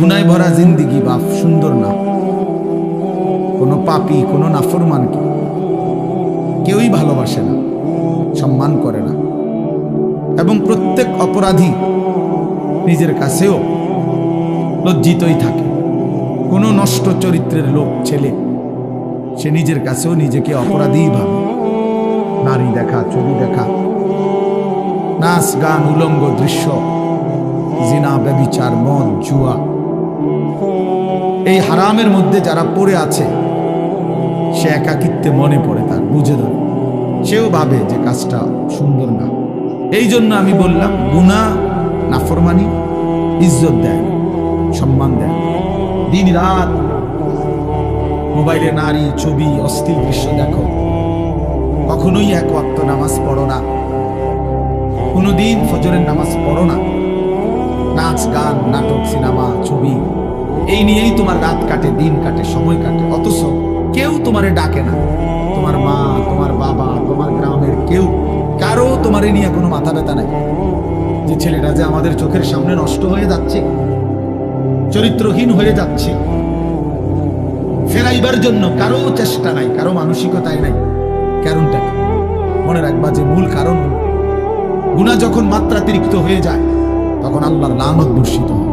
গুনায় ভরা জিন্দিগি বাপ, সুন্দর না। কোনো পাপি, কোনো নাফরমানকে কেউই ভালোবাসে না, সম্মান করে না। এবং প্রত্যেক অপরাধী নিজের কাছেও লজ্জিতই থাকে। কোনো নষ্ট চরিত্রের লোক, ছেলে, সে নিজের কাছেও নিজেকে অপরাধীই ভাবে। নারী দেখা ছবি দেখা, নাচ, গান, উলঙ্গ দৃশ্য, জিনা ব্যবিচার মদ, জুয়া এই হারামের মধ্যে যারা পড়ে আছে, সে একাকিত্বে মনে পড়ে তার, বুঝে ধরে। সেও ভাবে যে কাজটা সুন্দর না। এই জন্য আমি বললাম গুণা নাফরমানি, ইজ্জত দেয় সম্মান দেয়। দিন রাত মোবাইলে নারী, ছবি, অস্থির দৃশ্য দেখো। কখনোই এক ওয়াক্ত নামাজ পড়ো না। কোনোদিন ফজরের নামাজ পড়ো না। নাচ, গান, নাটক, সিনেমা, ছবি এই নিয়েই তোমার রাত কাটে, দিন কাটে, সময় কাটে। অথচ কেউ তোমারে ডাকে না। তোমার মা, তোমার বাবা, তোমার গ্রামের কেউ, কারও তোমারে নিয়ে কোনো মাথা ব্যথা নাই। যে ছেলেটা যে আমাদের চোখের সামনে নষ্ট হয়ে যাচ্ছে, চরিত্রহীন হয়ে যাচ্ছে, ফেরাইবার জন্য কারও চেষ্টা নাই, কারও মানসিকতায় নাই। কারণটা? মনে রাখবা যে মূল কারণ গুনাহ যখন মাত্রাতিরিক্ত হয়ে যায়, তখন আল্লাহর লানত বর্ষিত হয়।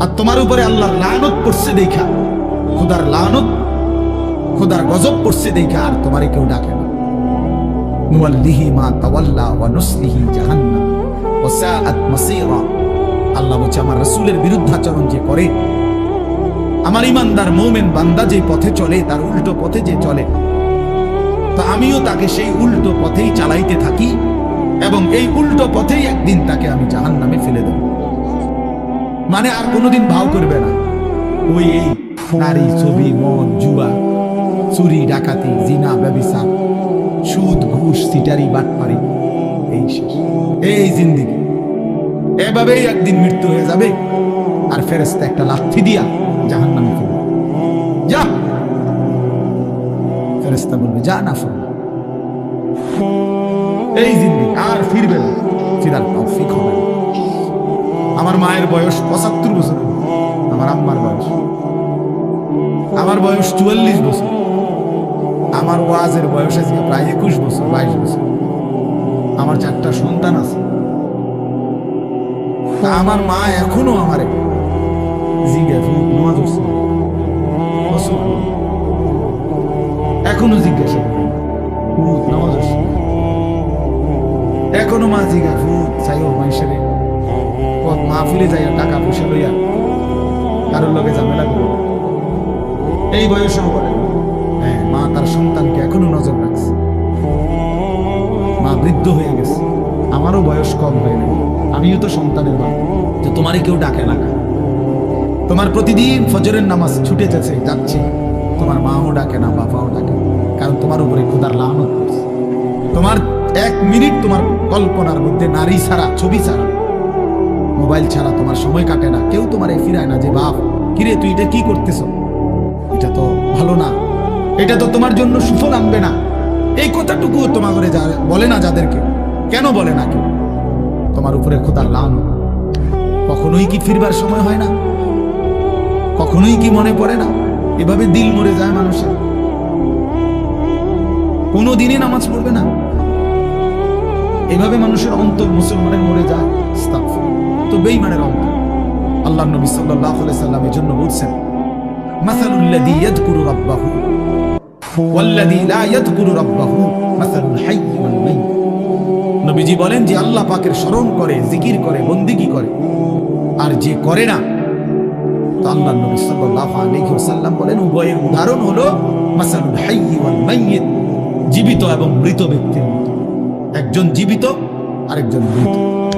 আর তোমার উপরে আল্লাহর লানত পড়ছে দেখা। খোদার লানত, খোদার গজব পড়ছে দেখা আর তোমারে কেউ ডাকে না। নুয়াল্লিহি মা তাওয়াল্লা ওয়া নুসলিহি জাহান্নাম। ওয়া সাআত মাসীরা। আল্লাহ বলছে, আমার রাসূলের বিরুদ্ধাচরণ যে করে, আমার ইমানদার মোমেন বান্দা যে পথে চলে, তার উল্টো পথে যে চলে, তা আমিও তাকে সেই উল্টো পথেই চালাইতে থাকি এবং এই উল্টো পথেই একদিন তাকে আমি জাহান নামে ফেলে দেব। মানে আর কোনোদিন ভাও করবে না। ওই এই নারী ছবি মদ জুয়া, চুরি, ডাকাতি, জিনা, ব্যবিচার, সুদ, ঘুষ, সিটারি, বাটপারি, এই এই জিন্দিগি। এভাবেই একদিন মৃত্যু হয়ে যাবে, আর ফেরেস্তা একটা লাথি দিয়া জাহান নামে ফেলবে যা! ফেরেস্তা বলবে, যা না ফেলবে এই জিন্দিগি, আর ফিরবে না। ফিরার তৌফিক হবে না। আমার মায়ের বয়স পঁচাত্তর বছর। আমার আম্মার বয়স। আমার বয়স চুয়াল্লিশ বছর। আমার ওয়াজের বয়স আছে প্রায় একুশ বছর, বাইশ বছর। আমার চারটা সন্তান আছে। তা আমার মা এখনও আমারে এখনও জিজ্ঞাসা? এখনও মা জিজ্ঞাসা হুত চাইও মাইসেরে কত মাহফিলে যাইয়া টাকা পয়সা লইয়া কারোর লগে ঝামেলা করো। এই বয়সেও বলে হ্যাঁ মা তার সন্তানকে এখনও নজর রাখছে। মা বৃদ্ধ হয়ে গেছে। আমারও বয়স কম হয় না আমিও তো সন্তানের মা যে তোমারই কেউ ডাকে না। তোমার প্রতিদিন ফজরের নামাজ ছুটে যাচ্ছে যাচ্ছে। তোমার মাও ডাকে না, বাবাও ডাকে। কারণ তোমার উপরে খোদার করছে তোমার এক মিনিট তোমার কল্পনার মধ্যে নারী ছাড়া, ছবি ছাড়া মোবাইল ছাড়া তোমার সময় কাটে না, কেউ তোমার ফিরায় না যে বাপ, কিরে, তুই এটা কি করতেছ? এটা তো ভালো না। এটা তো তোমার জন্য সুফল আনবে না। এই কথাটুকু তোমার করে বলে না যাদেরকে। কেন বলে না কেউ? তোমার উপরে খোদার লান কখনোই কি ফিরবার সময় হয় না? কখনোই কি মনে পড়ে না? এভাবে দিল মরে যায় মানুষের। কোনো দিনই নামাজ পড়বে না। এভাবে মানুষের অন্তর মুসলমানের মরে যায়। আস্তাগফির। তো বেঈমানের অন্তর আল্লাহ নবী আলাইহি সাল্লাম এর জন্য বলছেন নবীজি বলেন যে আল্লাহ পাকের স্মরণ করে, জিকির করে, বন্দিগি করে। আর যে করে না আল্লাহ নবী সাল্লাল্লাহু বলেন, উভয়ের উদাহরণ হলো জীবিত এবং মৃত ব্যক্তির মতো। একজন জীবিত, আরেকজন মৃত।